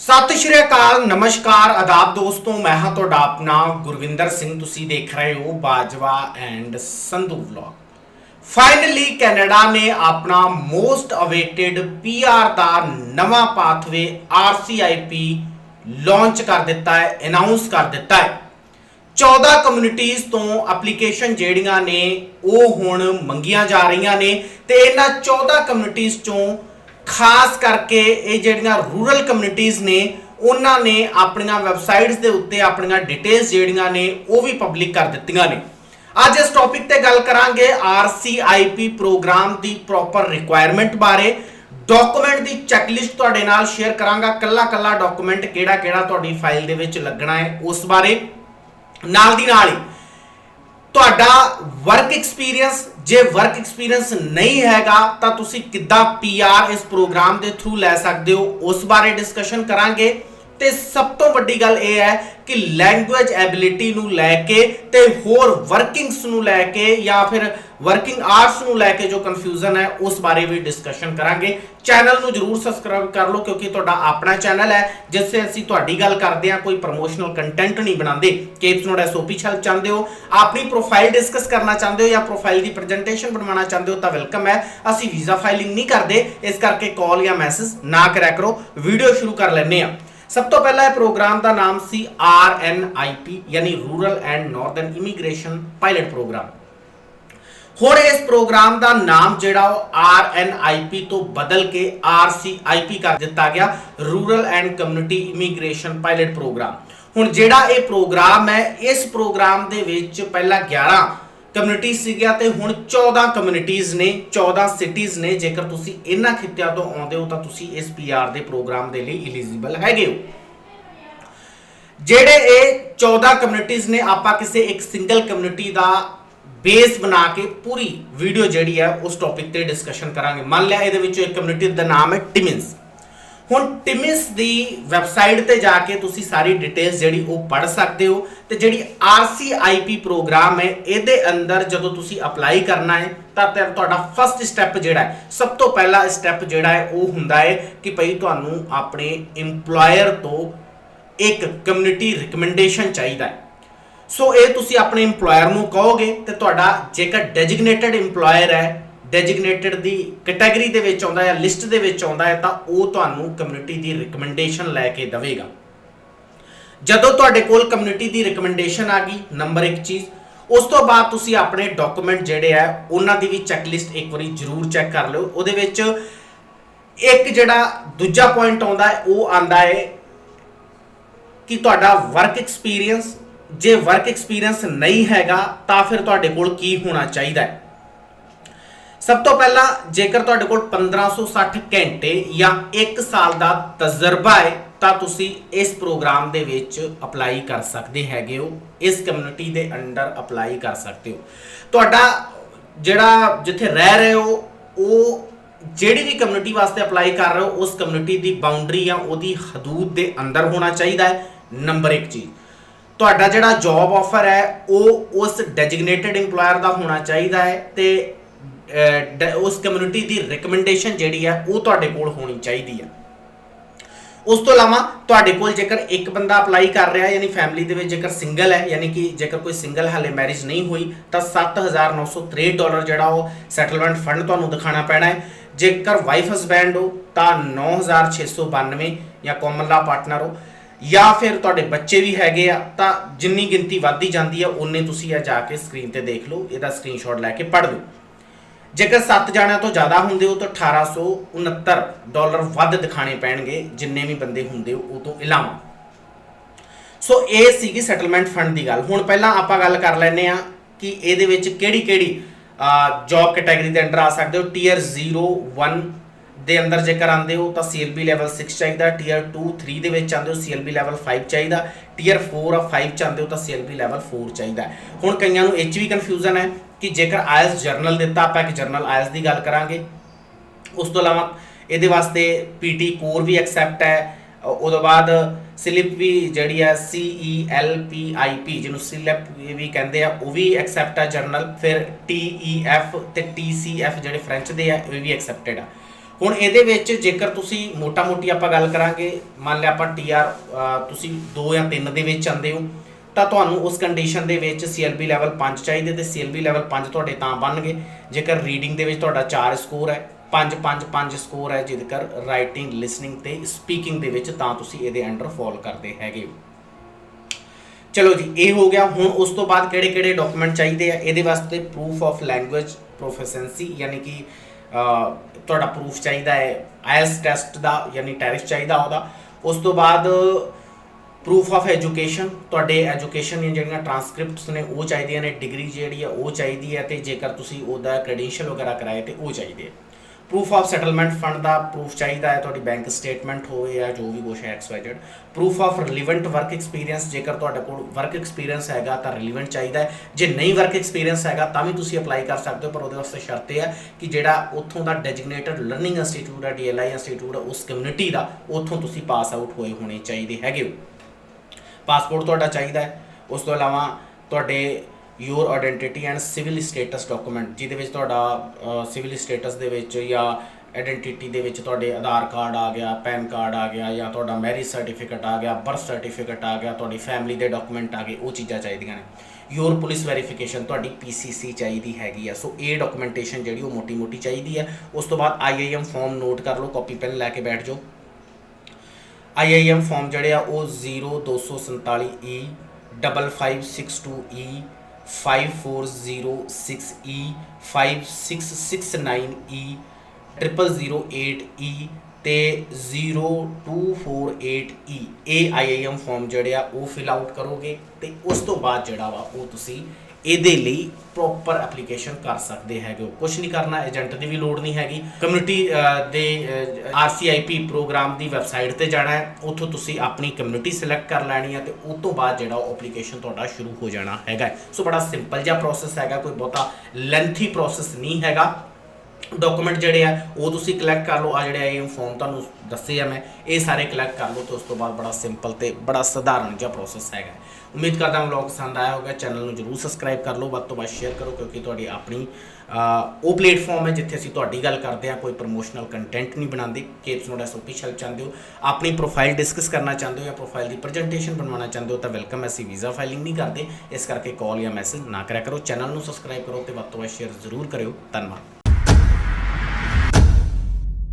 ਸਤਿ ਸ਼੍ਰੀ ਅਕਾਲ, ਨਮਸਕਾਰ, ਆਦਾਬ ਦੋਸਤੋ, ਮੈਂ ਹਾਂ ਤੁਹਾਡਾ ਆਪਣਾ ਗੁਰਵਿੰਦਰ ਸਿੰਘ, ਤੁਸੀਂ ਦੇਖ ਰਹੇ ਹੋ Bajwa and Sandhu vlog. Finally Canada ਨੇ ਆਪਣਾ ਮੋਸਟ ਅਵੇਟਡ ਪੀਆਰ ਦਾ ਨਵਾਂ ਪਾਥਵੇ ਆਰਸੀਆਈਪੀ ਲਾਂਚ ਕਰ ਦਿੱਤਾ ਹੈ ਅਨਾਉਂਸ ਕਰ ਦਿੱਤਾ ਹੈ। 14 ਕਮਿਊਨਿਟੀਆਂ ਤੋਂ ਐਪਲੀਕੇਸ਼ਨ ਜਿਹੜੀਆਂ ਨੇ, ਉਹ ਹੁਣ ਮੰਗੀਆਂ ਜਾ ਰਹੀਆਂ ਨੇ ਤੇ ਇਹਨਾਂ 14 ਕਮਿਊਨਿਟੀਆਂ ਚੋਂ ਖਾਸ ਕਰਕੇ ਇਹ ਜਿਹੜੀਆਂ ਰੂਰਲ ਕਮਿਊਨਿਟੀਆਂ ਨੇ, ਉਹਨਾਂ ਨੇ ਆਪਣੀਆਂ ਵੈਬਸਾਈਟਸ ਦੇ ਉੱਤੇ ਆਪਣੀਆਂ ਡਿਟੇਲਸ ਜਿਹੜੀਆਂ ਨੇ, ਉਹ ਵੀ ਪਬਲਿਕ ਕਰ ਦਿੱਤੀਆਂ ਨੇ। ਅੱਜ ਇਸ ਟੌਪਿਕ ਤੇ ਗੱਲ ਕਰਾਂਗੇ RCIP ਪ੍ਰੋਗਰਾਮ ਦੀ ਪ੍ਰੋਪਰ ਰਿਕੁਆਇਰਮੈਂਟ ਬਾਰੇ। ਡਾਕੂਮੈਂਟ ਦੀ ਚੈੱਕਲਿਸਟ ਤੁਹਾਡੇ ਨਾਲ ਸ਼ੇਅਰ ਕਰਾਂਗਾ। ਕੱਲਾ ਕੱਲਾ ਡਾਕੂਮੈਂਟ ਕਿਹੜਾ ਕਿਹੜਾ ਤੁਹਾਡੀ ਫਾਈਲ ਦੇ ਵਿੱਚ ਲੱਗਣਾ ਹੈ, ਉਸ ਬਾਰੇ। ਨਾਲ ਦੀ ਨਾਲ ਹੀ ਤੁਹਾਡਾ ਵਰਕ ਐਕਸਪੀਰੀਅੰਸ ਜੇ ਵਰਕ ਐਕਸਪੀਰੀਅੰਸ ਨਹੀਂ ਹੈਗਾ, ਤਾਂ ਤੁਸੀਂ ਕਿੱਦਾਂ ਪੀਆਰ ਇਸ ਪ੍ਰੋਗਰਾਮ ਦੇ ਥਰੂ ਲੈ ਸਕਦੇ ਹੋ? ਉਸ ਬਾਰੇ ਡਿਸਕਸ਼ਨ ਕਰਾਂਗੇ। ਤੇ ਸਭ ਤੋਂ ਵੱਡੀ ਗੱਲ ਇਹ ਹੈ ਕਿ ਲੈਂਗੁਏਜ ਐਬਿਲਿਟੀ ਨੂੰ ਲੈ ਕੇ ਤੇ ਹੋਰ ਵਰਕਿੰਗਸ ਨੂੰ ਲੈ ਕੇ ਜਾਂ ਫਿਰ ਵਰਕਿੰਗ ਆਰਟਸ ਨੂੰ ਲੈ ਕੇ ਜੋ ਕਨਫਿਊਜ਼ਨ ਹੈ, ਉਸ ਬਾਰੇ ਵੀ ਡਿਸਕਸ਼ਨ ਕਰਾਂਗੇ। ਚੈਨਲ ਨੂੰ ਜਰੂਰ ਸਬਸਕ੍ਰਾਈਬ ਕਰ ਲਓ ਕਿਉਂਕਿ ਤੁਹਾਡਾ ਆਪਣਾ ਚੈਨਲ ਹੈ, ਜਿਸ ਤੇ ਅਸੀਂ ਤੁਹਾਡੀ ਗੱਲ ਕਰਦੇ ਹਾਂ, ਕੋਈ ਪ੍ਰੋਮੋਸ਼ਨਲ ਕੰਟੈਂਟ ਨਹੀਂ ਬਣਾਉਂਦੇ। ਕੇਪਸ ਨੋਟ ਐਸਓਪੀ ਛਲ ਚਾਹੁੰਦੇ ਹੋ, ਆਪਣੀ ਪ੍ਰੋਫਾਈਲ ਡਿਸਕਸ ਕਰਨਾ ਚਾਹੁੰਦੇ ਹੋ ਜਾਂ ਪ੍ਰੋਫਾਈਲ ਦੀ ਪ੍ਰੈਜੈਂਟੇਸ਼ਨ ਬਣਵਾਉਣਾ ਚਾਹੁੰਦੇ ਹੋ ਤਾਂ ਵੈਲਕਮ ਹੈ। ਅਸੀਂ ਵੀਜ਼ਾ ਫਾਈਲਿੰਗ ਨਹੀਂ ਕਰਦੇ, ਇਸ ਕਰਕੇ ਕਾਲ ਜਾਂ ਮੈਸੇਜ ਨਾ ਕਰਿਆ ਕਰੋ। ਵੀਡੀਓ ਸ਼ੁਰੂ ਕਰ ਲੈਂਦੇ ਹਾਂ। ਸਭ ਤੋਂ ਪਹਿਲਾਂ ਇਹ ਪ੍ਰੋਗਰਾਮ ਦਾ ਨਾਮ C R N I P ਯਾਨੀ rural and northern immigration pilot program. ਹੁਣ ਇਸ ਪ੍ਰੋਗਰਾਮ ਦਾ ਨਾਮ ਜਿਹੜਾ ਉਹ RNIP ਤੋਂ ਬਦਲ ਕੇ RCIP ਕਰ ਦਿੱਤਾ ਗਿਆ, rural and community immigration pilot program. ਹੁਣ ਜਿਹੜਾ ਇਹ ਪ੍ਰੋਗਰਾਮ ਹੈ, ਇਸ ਪ੍ਰੋਗਰਾਮ ਦੇ ਵਿੱਚ ਪਹਿਲਾਂ 11 ਕਮਿਊਨਿਟੀ ਸੀਗੀਆਂ ਤੇ ਹੁਣ 14 ਕਮਿਊਨਿਟੀਆਂ ਨੇ 14 ਸਿਟੀਜ਼ ਨੇ, ਜੇਕਰ ਤੁਸੀਂ ਇਹਨਾਂ ਖਿੱਤਿਆਂ ਤੋਂ ਆਉਂਦੇ ਹੋ ਤਾਂ ਤੁਸੀਂ ਇਸ PR ਦੇ ਪ੍ਰੋਗਰਾਮ ਦੇ ਲਈ ਐਲੀਜੀਬਲ ਹੈਗੇ ਹੋ। ਜਿਹੜੇ ਇਹ 14 ਕਮਿਊਨਿਟੀਆਂ ਨੇ, ਆਪਾਂ ਕਿਸੇ ਇੱਕ ਸਿੰਗਲ ਕਮਿਊਨਿਟੀ ਦਾ ਬੇਸ ਬਣਾ ਕੇ ਪੂਰੀ ਵੀਡੀਓ ਜਿਹੜੀ ਹੈ ਉਸ ਟੌਪਿਕ ਤੇ ਡਿਸਕਸ਼ਨ ਕਰਾਂਗੇ। ਮੰਨ ਲਿਆ ਇਹਦੇ ਵਿੱਚੋਂ ਇੱਕ ਕਮਿਊਨਿਟੀ ਦਾ ਨਾਮ ਹੈ ਟਿਮਿੰਸ ਹੁਣ ਟਿਮਿਸ ਦੀ ਵੈਬਸਾਈਟ ਤੇ ਜਾ ਕੇ ਤੁਸੀਂ ਸਾਰੀ ਡਿਟੇਲਸ ਜਿਹੜੀ ਉਹ ਪੜ੍ਹ ਸਕਦੇ ਹੋ ਤੇ ਜਿਹੜੀ RCIP ਪ੍ਰੋਗਰਾਮ ਹੈ, ਇਹਦੇ ਅੰਦਰ ਜਦੋਂ ਤੁਸੀਂ ਅਪਲਾਈ ਕਰਨਾ ਹੈ, ਤਾਂ ਤੇ, ਤੁਹਾਡਾ ਫਸਟ ਸਟੈਪ ਜਿਹੜਾ ਹੈ, ਸਭ ਤੋਂ ਪਹਿਲਾ ਸਟੈਪ ਜਿਹੜਾ ਹੈ, ਉਹ ਹੁੰਦਾ ਹੈ ਕਿ ਭਈ ਤੁਹਾਨੂੰ ਆਪਣੇ EMPLOYER ਤੋਂ ਇੱਕ ਕਮਿਊਨਿਟੀ ਰਿਕਮੈਂਡੇਸ਼ਨ ਚਾਹੀਦਾ ਹੈ। ਸੋ ਇਹ ਤੁਸੀਂ ਆਪਣੇ EMPLOYER ਨੂੰ ਕਹੋਗੇ ਤੇ ਤੁਹਾਡਾ ਜੇਕਰ ਡੈਜਿਗਨੇਟਡ EMPLOYER ਹੈ ਡੈਜਿਗਨੇਟਡ ਦੀ ਕੈਟਾਗਰੀ ਦੇ ਵਿੱਚ ਆਉਂਦਾ ਹੈ ਲਿਸਟ ਦੇ ਵਿੱਚ ਆਉਂਦਾ ਹੈ, ਤਾਂ ਉਹ ਤੁਹਾਨੂੰ ਕਮਿਊਨਿਟੀ ਦੀ ਰਿਕਮੈਂਡੇਸ਼ਨ ਲੈ ਕੇ ਦੇਵੇਗਾ। ਜਦੋਂ ਤੁਹਾਡੇ ਕੋਲ ਕਮਿਊਨਿਟੀ ਦੀ ਰਿਕਮੈਂਡੇਸ਼ਨ ਆ ਗਈ ਨੰਬਰ 1 ਚੀਜ਼, ਉਸ ਤੋਂ ਬਾਅਦ ਤੁਸੀਂ ਆਪਣੇ ਡਾਕੂਮੈਂਟ ਜਿਹੜੇ ਆ, ਉਹਨਾਂ ਦੀ ਵੀ ਚੈੱਕ ਲਿਸਟ ਇੱਕ ਵਾਰੀ ਜ਼ਰੂਰ ਚੈੱਕ ਕਰ ਲਿਓ। ਉਹਦੇ ਵਿੱਚ ਇੱਕ ਜਿਹੜਾ ਦੂਜਾ ਪੁਆਇੰਟ ਆਉਂਦਾ ਹੈ, ਉਹ ਆਂਦਾ ਹੈ ਕਿ ਤੁਹਾਡਾ ਵਰਕ ਐਕਸਪੀਰੀਅੰਸ ਜੇ ਵਰਕ ਐਕਸਪੀਰੀਅੰਸ ਨਹੀਂ ਹੈਗਾ, ਤਾਂ ਫਿਰ ਤੁਹਾਡੇ ਕੋਲ ਕੀ ਹੋਣਾ ਚਾਹੀਦਾ ਹੈ? ਸਭ ਤੋਂ ਪਹਿਲਾਂ ਜੇਕਰ ਤੁਹਾਡੇ ਕੋਲ 1560 ਘੰਟੇ ਜਾਂ 1 ਸਾਲ ਦਾ ਤਜਰਬਾ ਹੈ, ਤਾਂ ਤੁਸੀਂ ਇਸ ਪ੍ਰੋਗਰਾਮ ਦੇ ਵਿੱਚ ਅਪਲਾਈ ਕਰ ਸਕਦੇ ਹੈਗੇ ਹੋ। ਇਸ ਕਮਿਊਨਿਟੀ ਦੇ ਅੰਡਰ ਅਪਲਾਈ ਕਰ ਸਕਦੇ ਹੋ। ਤੁਹਾਡਾ ਜਿਹੜਾ ਜਿੱਥੇ ਰਹਿ ਰਹੇ ਹੋ, ਉਹ ਜਿਹੜੀ ਵੀ ਕਮਿਊਨਿਟੀ ਵਾਸਤੇ ਅਪਲਾਈ ਕਰ ਰਹੇ ਹੋ, ਉਸ ਕਮਿਊਨਿਟੀ ਦੀ ਬਾਉਂਡਰੀ ਜਾਂ ਉਹਦੀ ਹਦੂਦ ਦੇ ਅੰਦਰ ਹੋਣਾ ਚਾਹੀਦਾ ਹੈ। ਨੰਬਰ 1 ਚੀਜ਼, ਤੁਹਾਡਾ ਜਿਹੜਾ ਜੌਬ ਆਫਰ ਹੈ, ਉਹ ਉਸ ਡੈਜਿਗਨੇਟਡ EMPLOYER ਦਾ ਹੋਣਾ ਚਾਹੀਦਾ ਹੈ ਤੇ ਉਸ ਕਮਿਊਨਿਟੀ ਦੀ ਰეკਮੈਂਡੇਸ਼ਨ ਜਿਹੜੀ ਹੈ ਉਹ ਤੁਹਾਡੇ ਕੋਲ ਹੋਣੀ ਚਾਹੀਦੀ ਹੈ ਉਸ ਤੋਂ ਇਲਾਵਾ ਤੁਹਾਡੇ ਕੋਲ ਜੇਕਰ ਇੱਕ ਬੰਦਾ ਅਪਲਾਈ ਕਰ ਰਿਹਾ, ਯਾਨੀ ਫੈਮਿਲੀ ਦੇ ਵਿੱਚ ਜੇਕਰ ਸਿੰਗਲ ਹੈ, ਯਾਨੀ ਕਿ ਜੇਕਰ ਕੋਈ ਸਿੰਗਲ ਹਾਲੇ ਮੈਰਿਜ ਨਹੀਂ ਹੋਈ, ਤਾਂ 7963 ਡਾਲਰ ਜਿਹੜਾ ਉਹ ਸੈਟਲਮੈਂਟ ਫੰਡ ਤੁਹਾਨੂੰ ਦਿਖਾਣਾ ਪੈਣਾ ਹੈ। ਜੇਕਰ ਵਾਈਫ ਹਸਬੈਂਡ ਹੋ, ਤਾਂ 9692 ਜਾਂ ਕਾਮਨ ਲਾ ਪਾਰਟਨਰ ਹੋ। ਜਾਂ ਫਿਰ ਤੁਹਾਡੇ ਬੱਚੇ ਵੀ ਹੈਗੇ ਆ, ਤਾਂ ਜਿੰਨੀ ਗਿਣਤੀ ਵੱਧਦੀ ਜਾਂਦੀ ਆ ਉਨੇ ਤੁਸੀਂ ਇਹ ਜਾ ਕੇ ਸਕਰੀਨ ਤੇ ਦੇਖ ਲਓ, ਇਹਦਾ ਸਕਰੀਨਸ਼ਾਟ ਲੈ ਕੇ ਪੜ੍ਹ ਲਓ। ਜੇਕਰ 7 ਜਾਣਿਆਂ ਤੋਂ ਜ਼ਿਆਦਾ ਹੁੰਦੇ ਹੋ ਤਾਂ 1869 ਡਾਲਰ ਵੱਧ ਦਿਖਾਣੇ ਪੈਣਗੇ, ਜਿੰਨੇ ਵੀ ਬੰਦੇ ਹੁੰਦੇ ਹੋ, ਉਹ ਤੋਂ ਇਲਾਵਾ। ਸੋ ਇਹ ਸੀਗੀ ਸੈਟਲਮੈਂਟ ਫੰਡ ਦੀ ਗੱਲ। ਹੁਣ ਪਹਿਲਾਂ ਆਪਾਂ ਗੱਲ ਕਰ ਲੈਨੇ ਆ ਕਿ ਇਹਦੇ ਵਿੱਚ ਕਿਹੜੀ ਕਿਹੜੀ ਜੌਬ ਕੈਟਾਗਰੀ ਦੇ ਅੰਡਰ ਆ ਸਕਦੇ ਹੋ। ਟੀਅਰ 0 1 ਦੇ ਅੰਦਰ ਜੇਕਰ ਆਉਂਦੇ ਹੋ ਤਾਂ CLB ਲੈਵਲ 6 ਚਾਹੀਦਾ ਟੀਅਰ 2 3 ਦੇ ਵਿੱਚ ਆਉਂਦੇ ਹੋ CLB ਲੈਵਲ 5 ਚਾਹੀਦਾ ਟੀਅਰ 4 ਆ 5 ਚ ਆਉਂਦੇ ਹੋ ਤਾਂ CLB ਲੈਵਲ 4 ਚਾਹੀਦਾ ਹੁਣ ਕਈਆਂ ਨੂੰ ਇਹ 'ਚ ਵੀ ਕਨਫਿਊਜ਼ਨ ਹੈ ਕਿ ਜੇਕਰ ਆਇਲਸ ਜਰਨਲ ਦਿੱਤਾ, ਆਪਾਂ ਇੱਕ ਜਰਨਲ ਆਇਲਸ ਦੀ ਗੱਲ ਕਰਾਂਗੇ। ਉਸ ਤੋਂ ਇਲਾਵਾ ਇਹਦੇ ਵਾਸਤੇ ਪੀਟੀ ਕੋਰ ਵੀ ਐਕਸੈਪਟ ਹੈ। ਅ- ਉਹਦੋਂ ਬਾਅਦ ਸਿਲਿਪ ਵੀ ਜਿਹੜੀ ਹੈ ਸੀ ਈ L ਪੀ ਆਈ ਪੀ ਜਿਹਨੂੰ ਸਿਲਿਪ ਵੀ ਕਹਿੰਦੇ ਆ, ਉਹ ਵੀ ਐਕਸੈਪਟ ਆ ਜਰਨਲ ਫਿਰ ਟੀ ਈ F ਤੇ ਟੀ ਸੀ F ਜਿਹੜੇ ਫ੍ਰੈਂਚ ਦੇ ਆ, ਇਹ ਵੀ ਐਕਸੈਪਟਡ ਆ। ਹੁਣ ਇਹਦੇ ਵਿੱਚ ਜੇਕਰ ਤੁਸੀਂ ਮੋਟਾ-ਮੋਟੀ ਆਪਾਂ ਗੱਲ ਕਰਾਂਗੇ, ਮੰਨ ਲਿਆ ਆਪਾਂ ਟੀਆਰ ਤੁਸੀਂ 2 ਜਾਂ 3 ਦੇ ਵਿੱਚ ਆਂਦੇ ਹੋ, ਤਾਂ ਤੁਹਾਨੂੰ ਉਸ ਕੰਡੀਸ਼ਨ ਦੇ ਵਿੱਚ CLB ਲੈਵਲ 5 ਚਾਹੀਦੇ ਤੇ CLB ਲੈਵਲ 5 ਤੁਹਾਡੇ ਤਾਂ ਬਣਨਗੇ। ਜੇਕਰ ਰੀਡਿੰਗ ਦੇ ਵਿੱਚ ਤੁਹਾਡਾ 4 ਸਕੋਰ ਹੈ 5 5 5 ਸਕੋਰ ਹੈ, ਜੇਕਰ ਰਾਈਟਿੰਗ ਲਿਸਨਿੰਗ ਤੇ ਸਪੀਕਿੰਗ ਦੇ ਵਿੱਚ ਤਾਂ ਤੁਸੀਂ ਇਹਦੇ ਅੰਡਰ ਫਾਲ ਕਰਦੇ ਹੈਗੇ ਚਲੋ ਜੀ, ਇਹ ਹੋ ਗਿਆ। ਹੁਣ ਉਸ ਤੋਂ ਬਾਅਦ ਕਿਹੜੇ ਕਿਹੜੇ ਡਾਕੂਮੈਂਟ ਚਾਹੀਦੇ ਆ? ਇਹਦੇ ਵਾਸਤੇ ਪ੍ਰੂਫ ਆਫ ਲੈਂਗੁਏਜ ਪ੍ਰੋਫੀਸ਼ੀਐਂਸੀ ਯਾਨੀ ਕਿ ਤੁਹਾਡਾ ਪ੍ਰੂਫ ਚਾਹੀਦਾ ਹੈ ਆਇਲਸ ਟੈਸਟ ਦਾ ਯਾਨੀ ਟੈਰਿਫ ਚਾਹੀਦਾ ਉਹਦਾ। ਉਸ ਤੋਂ ਬਾਅਦ ਪ੍ਰੂਫ ਆਫ ਐਜੂਕੇਸ਼ਨ ਤੁਹਾਡੇ ਐਜੂਕੇਸ਼ਨ ਦੀਆਂ ਜਿਹੜੀਆਂ ਟਰਾਂਸਕ੍ਰਿਪਟਸ ਨੇ, ਉਹ ਚਾਹੀਦੀਆਂ ਨੇ ਡਿਗਰੀ ਜਿਹੜੀ ਆ ਉਹ ਚਾਹੀਦੀ ਹੈ ਤੇ ਜੇਕਰ ਤੁਸੀਂ ਉਹਦਾ ਕ੍ਰੈਡੈਂਸ਼ੀਅਲ ਵਗੈਰਾ ਕਰਾਏ ਤੇ ਉਹ ਚਾਹੀਦੇ ਆ। ਪ੍ਰੂਫ ਆਫ ਸੈਟਲਮੈਂਟ ਫੰਡ ਦਾ ਪ੍ਰੂਫ ਚਾਹੀਦਾ ਹੈ, ਤੁਹਾਡੀ ਬੈਂਕ ਸਟੇਟਮੈਂਟ ਹੋਵੇ ਜਾਂ ਜੋ ਵੀ ਕੁਛ ਹੈ X Y Z proof of relevant work experience ਜੇਕਰ ਤੁਹਾਡੇ ਕੋਲ ਵਰਕ ਐਕਸਪੀਰੀਅੰਸ ਹੈਗਾ ਤਾਂ ਰਿਲੀਵੈਂਟ ਚਾਹੀਦਾ ਹੈ। ਜੇ ਨਹੀਂ ਵਰਕ ਐਕਸਪੀਰੀਅੰਸ ਹੈਗਾ ਤਾਂ ਵੀ ਤੁਸੀਂ ਅਪਲਾਈ ਕਰ ਸਕਦੇ ਹੋ, ਪਰ ਉਹਦੇ ਵਾਸਤੇ ਸ਼ਰਤ ਇਹ ਹੈ ਕਿ ਜਿਹੜਾ ਉੱਥੋਂ ਦਾ ਡੈਜਿਗਨੇਟਡ ਲਰਨਿੰਗ ਇੰਸਟੀਚਿਊਟ ਹੈ ਡੀਐਲਆਈ ਇੰਸਟੀਚਿਊਟ ਹੈ, ਉਸ ਕਮਿਊਨਿਟੀ ਦਾ ਉੱਥੋਂ ਤੁਸੀਂ ਪਾਸ ਆਊਟ ਹੋਏ ਹੋਣੇ ਚਾਹੀਦੇ ਹੈਗੇ ਹੋ। ਪਾਸਪੋਰਟ ਤੁਹਾਡਾ ਚਾਹੀਦਾ ਹੈ। ਉਸ ਤੋਂ ਇਲਾਵਾ ਤੁਹਾਡੇ your identity and civil status document ਜਿਹਦੇ ਵਿੱਚ ਤੁਹਾਡਾ ਸਿਵਲ ਸਟੇਟਸ ਦੇ ਵਿੱਚ ਜਾਂ ਆਇਡੈਂਟੀਟੀ ਦੇ ਵਿੱਚ ਤੁਹਾਡੇ ਆਧਾਰ ਕਾਰਡ ਆ ਗਿਆ, ਪੈਨ ਕਾਰਡ ਆ ਗਿਆ ਜਾਂ ਤੁਹਾਡਾ ਮੈਰਿਜ ਸਰਟੀਫਿਕੇਟ ਆ ਗਿਆ ਬਰਥ ਸਰਟੀਫਿਕੇਟ ਆ ਗਿਆ, ਤੁਹਾਡੀ ਫੈਮਿਲੀ ਦੇ ਡਾਕੂਮੈਂਟ ਆ ਗਏ, ਉਹ ਚੀਜ਼ਾਂ ਚਾਹੀਦੀਆਂ ਨੇ। ਯੂਰ ਪੁਲਿਸ ਵੈਰੀਫਿਕੇਸ਼ਨ ਤੁਹਾਡੀ ਪੀਸੀਸੀ ਚਾਹੀਦੀ ਹੈਗੀ ਆ। ਸੋ ਇਹ ਡਾਕੂਮੈਂਟੇਸ਼ਨ ਜਿਹੜੀ ਉਹ ਮੋਟੀ-ਮੋਟੀ ਚਾਹੀਦੀ ਹੈ ਉਸ ਤੋਂ ਬਾਅਦ ਆਈਆਈਐਮ ਫਾਰਮ ਨੋਟ ਕਰ ਲਓ ਕਾਪੀ ਪੈਨ ਲੈ ਕੇ ਬੈਠ ਜਾਓ। IIM ਫਾਰਮ ਜਿਹੜੇ ਆ, ਉਹ 0247E 5562E 5406E 5669E 0008E ਤੇ 0248E ਇਹ IIM ਫਾਰਮ ਜਿਹੜੇ ਆ ਉਹ ਫਿਲ ਆਊਟ ਕਰੋਗੇ ਤੇ ਉਸ ਤੋਂ ਬਾਅਦ ਜਿਹੜਾ ਵਾ, ਉਹ ਤੁਸੀਂ ਇਹਦੇ ਲਈ ਪ੍ਰੋਪਰ ਐਪਲੀਕੇਸ਼ਨ ਕਰ ਸਕਦੇ ਹੈਗੇ ਹੋ। ਕੁਝ ਨਹੀਂ ਕਰਨਾ ਏਜੰਟ ਦੀ ਵੀ ਲੋੜ ਨਹੀਂ ਹੈਗੀ। ਕਮਿਊਨਿਟੀ ਦੇ ਆਰਸੀਆਈਪੀ ਪ੍ਰੋਗਰਾਮ ਦੀ ਵੈਬਸਾਈਟ ਤੇ ਜਾਣਾ ਹੈ। ਉੱਥੋਂ ਤੁਸੀਂ ਆਪਣੀ ਕਮਿਊਨਿਟੀ ਸਿਲੈਕਟ ਕਰ ਲੈਣੀ ਹੈ ਤੇ ਉਸ ਤੋਂ ਬਾਅਦ ਜਿਹੜਾ ਉਹ ਐਪਲੀਕੇਸ਼ਨ ਤੁਹਾਡਾ ਸ਼ੁਰੂ ਹੋ ਜਾਣਾ ਹੈਗਾ ਸੋ ਬੜਾ ਸਿੰਪਲ ਜਿਹਾ ਪ੍ਰੋਸੈਸ ਹੈਗਾ, ਕੋਈ ਬਹੁਤਾ ਲੈਂਥੀ ਪ੍ਰੋਸੈਸ ਨਹੀਂ ਹੈਗਾ। ਡਾਕੂਮੈਂਟ ਜਿਹੜੇ ਆ, ਉਹ ਤੁਸੀਂ ਕਲੈਕਟ ਕਰ ਲਓ। ਆ ਜਿਹੜੇ ਇਹ ਫਾਰਮ ਤੁਹਾਨੂੰ ਦੱਸੇ ਆ ਮੈਂ, ਇਹ ਸਾਰੇ ਕਲੈਕਟ ਕਰ ਲਓ ਤੇ ਉਸ ਤੋਂ ਬਾਅਦ ਬੜਾ ਸਿੰਪਲ ਤੇ ਬੜਾ ਸਧਾਰਨ ਜਿਹਾ ਪ੍ਰੋਸੈਸ ਹੈਗਾ। ਉਮੀਦ ਕਰਦਾ ਹਾਂ ਵਲੌਗ ਪਸੰਦ ਆਇਆ ਹੋਵੇਗਾ ਚੈਨਲ ਨੂੰ ਜਰੂਰ ਸਬਸਕ੍ਰਾਈਬ ਕਰ ਲਓ, ਵੱਧ ਤੋਂ ਵੱਧ ਸ਼ੇਅਰ ਕਰੋ ਕਿਉਂਕਿ ਤੁਹਾਡੀ ਆਪਣੀ ਉਹ ਪਲੇਟਫਾਰਮ ਹੈ ਜਿੱਥੇ ਅਸੀਂ ਤੁਹਾਡੀ ਗੱਲ ਕਰਦੇ ਹਾਂ, ਕੋਈ ਪ੍ਰੋਮੋਸ਼ਨਲ ਕੰਟੈਂਟ ਨਹੀਂ ਬਣਾਉਂਦੇ ਕੇਪਸ ਨੋਟ ਐਸਓਪੀਸ਼ਲ ਚਾਹੁੰਦੇ ਹੋ, ਆਪਣੀ ਪ੍ਰੋਫਾਈਲ ਡਿਸਕਸ ਕਰਨਾ ਚਾਹੁੰਦੇ ਹੋ ਜਾਂ ਪ੍ਰੋਫਾਈਲ ਦੀ ਪ੍ਰੈਜੈਂਟੇਸ਼ਨ ਬਣਵਾਉਣਾ ਚਾਹੁੰਦੇ ਹੋ ਤਾਂ ਵੈਲਕਮ ਅਸੀਂ ਵੀਜ਼ਾ ਫਾਈਲਿੰਗ ਨਹੀਂ ਕਰਦੇ, ਇਸ ਕਰਕੇ ਕਾਲ ਜਾਂ ਮੈਸੇਜ ਨਾ ਕਰਿਆ ਕਰੋ ਚੈਨਲ ਨੂੰ ਸਬਸਕ੍ਰਾਈਬ ਕਰੋ ਤੇ ਵੱਧ ਤੋਂ ਵੱਧ ਸ਼ੇਅਰ ਜ਼ਰੂਰ ਕਰਿਓ, ਧੰਨਵਾਦ।